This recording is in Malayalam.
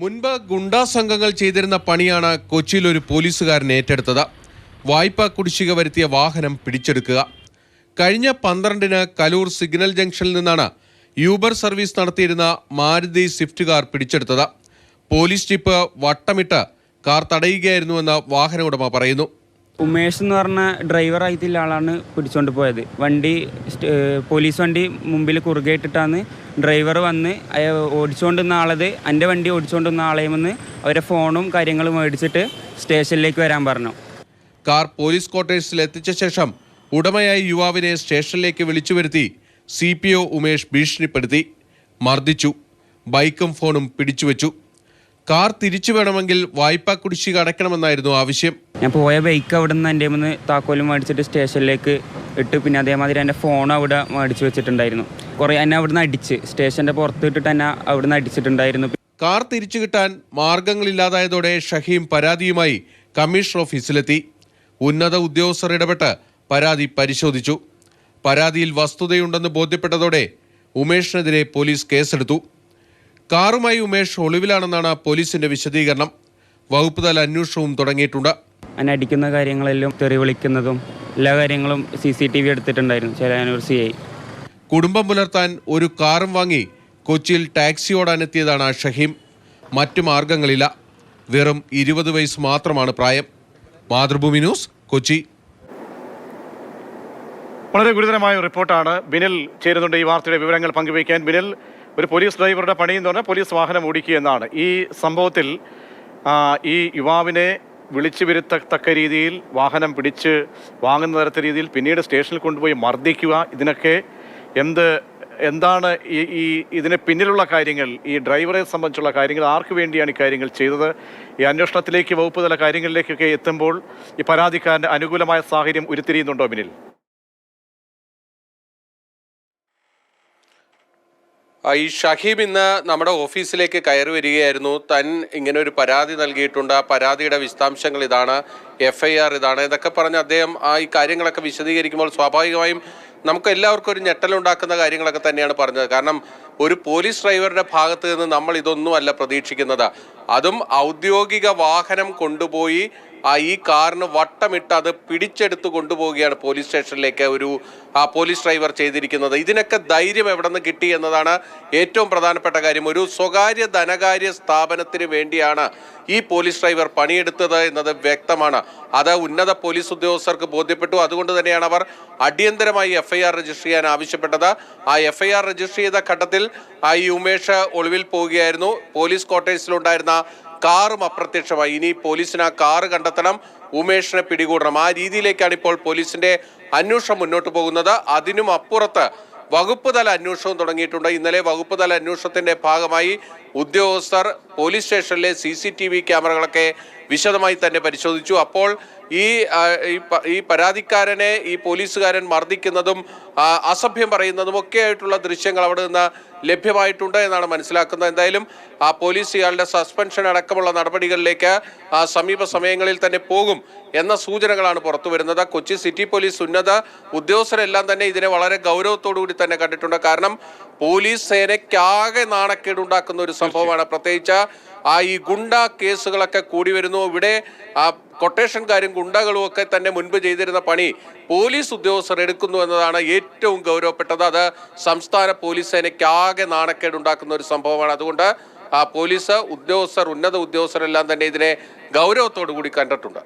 മുൻപ് ഗുണ്ടാ സംഘങ്ങൾ ചെയ്തിരുന്ന പണിയാണ് കൊച്ചിയിൽ ഒരു പോലീസുകാരൻ ഏറ്റെടുത്തത്. വായ്പ കുടിശ്ശിക വരുത്തിയ വാഹനം പിടിച്ചെടുക്കുക. കഴിഞ്ഞ പന്ത്രണ്ടിന് കലൂർ സിഗ്നൽ ജംഗ്ഷനിൽ നിന്നാണ് യൂബർ സർവീസ് നടത്തിയിരുന്ന മാരുതി സ്വിഫ്റ്റ് കാർ പിടിച്ചെടുത്തത്. പോലീസ് ജീപ്പ് വട്ടമിട്ട് കാർ തടയുകയായിരുന്നുവെന്ന് വാഹന ഉടമ പറയുന്നു. ഉമേഷ് എന്ന് പറഞ്ഞ ഡ്രൈവർ ആയിട്ടുള്ള ആളാണ് പിടിച്ചുകൊണ്ട് പോയത്. വണ്ടി പോലീസ് വണ്ടി മുമ്പിൽ കുറുകെ ഇട്ടിട്ടാണ് ഡ്രൈവർ വന്ന് ഓടിച്ചുകൊണ്ടിരുന്ന ആളത് എന്റെ വണ്ടി ഓടിച്ചുകൊണ്ടിരുന്ന ആളെയും വന്ന് അവരെ ഫോണും കാര്യങ്ങളും മേടിച്ചിട്ട് സ്റ്റേഷനിലേക്ക് വരാൻ പറഞ്ഞു. കാർ പോലീസ് ക്വാർട്ടേഴ്സിൽ എത്തിച്ച ശേഷം ഉടമയായി യുവാവിനെ സ്റ്റേഷനിലേക്ക് വിളിച്ചു വരുത്തി സി പി ഒ ഉമേഷ് ഭീഷണിപ്പെടുത്തി. മർദ്ദിച്ചു. ബൈക്കും ഫോണും പിടിച്ചുവെച്ചു. കാർ തിരിച്ചു വേണമെങ്കിൽ വായ്പാ കുടിശ്ശിക അടയ്ക്കണമെന്നായിരുന്നു ആവശ്യം. ഞാൻ പോയ ബൈക്ക് അവിടെ നിന്ന് എന്റെ മുന്ന് താക്കോലും മേടിച്ചിട്ട് സ്റ്റേഷനിലേക്ക് ഇട്ട്. പിന്നെ അതേമാതിരി എന്റെ ഫോൺ അവിടെ മേടിച്ച് വെച്ചിട്ടുണ്ടായിരുന്നു. കുറേ എന്നെ അവിടുന്ന് അടിച്ച്. സ്റ്റേഷന്റെ പുറത്ത് ഇട്ടിട്ട് എന്നെ അവിടുന്ന് അടിച്ചിട്ടുണ്ടായിരുന്നു. കാർ തിരിച്ചു കിട്ടാൻ മാർഗങ്ങളില്ലാതായതോടെ ഷഹീം പരാതിയുമായി കമ്മീഷണർ ഓഫീസിലെത്തി. ഉന്നത ഉദ്യോഗസ്ഥർ ഇടപെട്ട് പരാതി പരിശോധിച്ചു. പരാതിയിൽ വസ്തുതയുണ്ടെന്ന് ബോധ്യപ്പെട്ടതോടെ ഉമേഷിനെതിരെ പോലീസ് കേസെടുത്തു. കാറുമായി ഉമേഷ് ഒളിവിലാണെന്നാണ് പോലീസിന്റെ വിശദീകരണം. വകുപ്പ് തല അന്വേഷണവും തുടങ്ങിയിട്ടുണ്ട്. എന്നെ അടിക്കുന്ന കാര്യങ്ങളെല്ലാം തെറി വിളിക്കുന്നതും എല്ലാ കാര്യങ്ങളും സി സി ടി വി എടുത്തിട്ടുണ്ടായിരുന്നു ചേലാനൂർ സി ഐ. കുടുംബം പുലർത്താൻ ഒരു കാറും വാങ്ങി കൊച്ചിയിൽ ടാക്സി ഓടാനെത്തിയതാണ് ഷഹീം. മറ്റു മാർഗങ്ങളില്ല. വെറും ഇരുപത് വയസ്സ് മാത്രമാണ് പ്രായം. മാതൃഭൂമി ന്യൂസ് കൊച്ചി. വളരെ ഗുരുതരമായ റിപ്പോർട്ടാണ് ബിനിൽ ചേരുന്നുണ്ട് ഈ വാർത്തയുടെ വിവരങ്ങൾ പങ്കുവയ്ക്കാൻ. ബിനിൽ ഒരു പോലീസ് ഡ്രൈവറുടെ പണി എന്ന് പറഞ്ഞാൽ പോലീസ് വാഹനം ഓടിക്കുക എന്നാണ് ഈ സംഭവത്തിൽ ഈ യുവാവിനെ വിളിച്ചു വരുത്തത്തക്ക രീതിയിൽ വാഹനം പിടിച്ച് വാങ്ങുന്ന തരത്തെ രീതിയിൽ പിന്നീട് സ്റ്റേഷനിൽ കൊണ്ടുപോയി മർദ്ദിക്കുക ഇതിനൊക്കെ എന്ത് എന്താണ് ഈ ഈ ഇതിന് പിന്നിലുള്ള കാര്യങ്ങൾ ഈ ഡ്രൈവറെ സംബന്ധിച്ചുള്ള കാര്യങ്ങൾ ആർക്ക് വേണ്ടിയാണ് ഈ കാര്യങ്ങൾ ചെയ്തത്? ഈ അന്വേഷണത്തിലേക്ക് വകുപ്പ് തല കാര്യങ്ങളിലേക്കൊക്കെ എത്തുമ്പോൾ ഈ പരാതിക്കാരന്റെ അനുകൂലമായ സാഹചര്യം ഉരുത്തിരിയുന്നുണ്ടോ ബിനിൽ ഈ ഷഹീബ് ഇന്ന് നമ്മുടെ ഓഫീസിലേക്ക് കയറി വരികയായിരുന്നു. താൻ ഇങ്ങനെ ഒരു പരാതി നൽകിയിട്ടുണ്ട്. ആ പരാതിയുടെ വിശദാംശങ്ങൾ ഇതാണ്. എഫ് ഐ ആർ ഇതാണ്. ഇതൊക്കെ പറഞ്ഞ് അദ്ദേഹം ആ ഈ കാര്യങ്ങളൊക്കെ വിശദീകരിക്കുമ്പോൾ സ്വാഭാവികമായും നമുക്ക് എല്ലാവർക്കും ഒരു ഞെട്ടലുണ്ടാക്കുന്ന കാര്യങ്ങളൊക്കെ തന്നെയാണ് പറഞ്ഞത്. കാരണം ഒരു പോലീസ് ഡ്രൈവറുടെ ഭാഗത്ത് നിന്ന് നമ്മൾ ഇതൊന്നും അല്ല പ്രതീക്ഷിക്കുന്നത്. അതും ഔദ്യോഗിക വാഹനം കൊണ്ടുപോയി ആ ഈ കാറിന് വട്ടമിട്ട് അത് പിടിച്ചെടുത്ത് കൊണ്ടുപോവുകയാണ് പോലീസ് സ്റ്റേഷനിലേക്ക് ഒരു ആ പോലീസ് ഡ്രൈവർ ചെയ്തിരിക്കുന്നത്. ഇതിനൊക്കെ ധൈര്യം എവിടെ നിന്ന് കിട്ടി എന്നതാണ് ഏറ്റവും പ്രധാനപ്പെട്ട കാര്യം. ഒരു സ്വകാര്യ ധനകാര്യ സ്ഥാപനത്തിന് വേണ്ടിയാണ് ഈ പോലീസ് ഡ്രൈവർ പണിയെടുത്തത് എന്നത് വ്യക്തമാണ്. അത് ഉന്നത പോലീസ് ഉദ്യോഗസ്ഥർക്ക് ബോധ്യപ്പെട്ടു. അതുകൊണ്ട് തന്നെയാണ് അവർ അടിയന്തരമായി എഫ്ഐആർ രജിസ്റ്റർ ചെയ്യാൻ ആവശ്യപ്പെട്ടത്. ആ എഫ്ഐആർ രജിസ്റ്റർ ചെയ്ത ഘട്ടത്തിൽ ആ ഈ ഉമേഷ് ഒളിവിൽ പോവുകയായിരുന്നു. പോലീസ് ക്വാർട്ടേഴ്സിലുണ്ടായിരുന്ന കാറും അപ്രത്യക്ഷമായി. ഇനി പോലീസിന് ആ കാറ് കണ്ടെത്തണം. ഉമേഷിനെ പിടികൂടണം. ആ രീതിയിലേക്കാണ് ഇപ്പോൾ പോലീസിന്റെ അന്വേഷണം മുന്നോട്ട് പോകുന്നത്. അതിനും അപ്പുറത്ത് വകുപ്പ് തല അന്വേഷണവും തുടങ്ങിയിട്ടുണ്ട്. ഇന്നലെ വകുപ്പ് തല അന്വേഷണത്തിന്റെ ഭാഗമായി ഉദ്യോഗസ്ഥർ പോലീസ് സ്റ്റേഷനിലെ സി സി ടി വി ക്യാമറകളൊക്കെ വിശദമായി തന്നെ പരിശോധിച്ചു. അപ്പോൾ ഈ ഈ പരാതിക്കാരനെ ഈ പോലീസുകാരൻ മർദ്ദിക്കുന്നതും അസഭ്യം പറയുന്നതും ഒക്കെ ആയിട്ടുള്ള ദൃശ്യങ്ങൾ അവിടെ നിന്ന് ലഭ്യമായിട്ടുണ്ട് എന്നാണ് മനസ്സിലാക്കുന്നത്. എന്തായാലും ആ പോലീസ് ഇയാളുടെ സസ്പെൻഷൻ അടക്കമുള്ള നടപടികളിലേക്ക് സമീപ സമയങ്ങളിൽ തന്നെ പോകും എന്ന സൂചനകളാണ് പുറത്തു വരുന്നത്. കൊച്ചി സിറ്റി പോലീസ് ഉന്നത ഉദ്യോഗസ്ഥരെല്ലാം തന്നെ ഇതിനെ വളരെ ഗൗരവത്തോടു കൂടി തന്നെ കണ്ടിട്ടുണ്ട്. കാരണം പോലീസ് സേനയ്ക്കാകെ നാണക്കേടുണ്ടാക്കുന്ന ഒരു സംഭവമാണ്. പ്രത്യേകിച്ച് ആ ഈ ഗുണ്ട കേസുകളൊക്കെ കൂടി വരുന്നു. ഇവിടെ ആ കൊട്ടേഷൻകാരും ഗുണ്ടകളും ഒക്കെ തന്നെ മുൻപ് ചെയ്തിരുന്ന പണി പോലീസ് ഉദ്യോഗസ്ഥർ എടുക്കുന്നു എന്നതാണ് ഏറ്റവും ഗൗരവപ്പെട്ടത്. അത് സംസ്ഥാന പോലീസ് സേനയ്ക്കാകെ നാണക്കേടുണ്ടാക്കുന്ന ഒരു സംഭവമാണ്. അതുകൊണ്ട് ആ പോലീസ് ഉദ്യോഗസ്ഥർ ഉന്നത ഉദ്യോഗസ്ഥരെല്ലാം തന്നെ ഇതിനെ ഗൗരവത്തോടു കൂടി കണ്ടിട്ടുണ്ട്.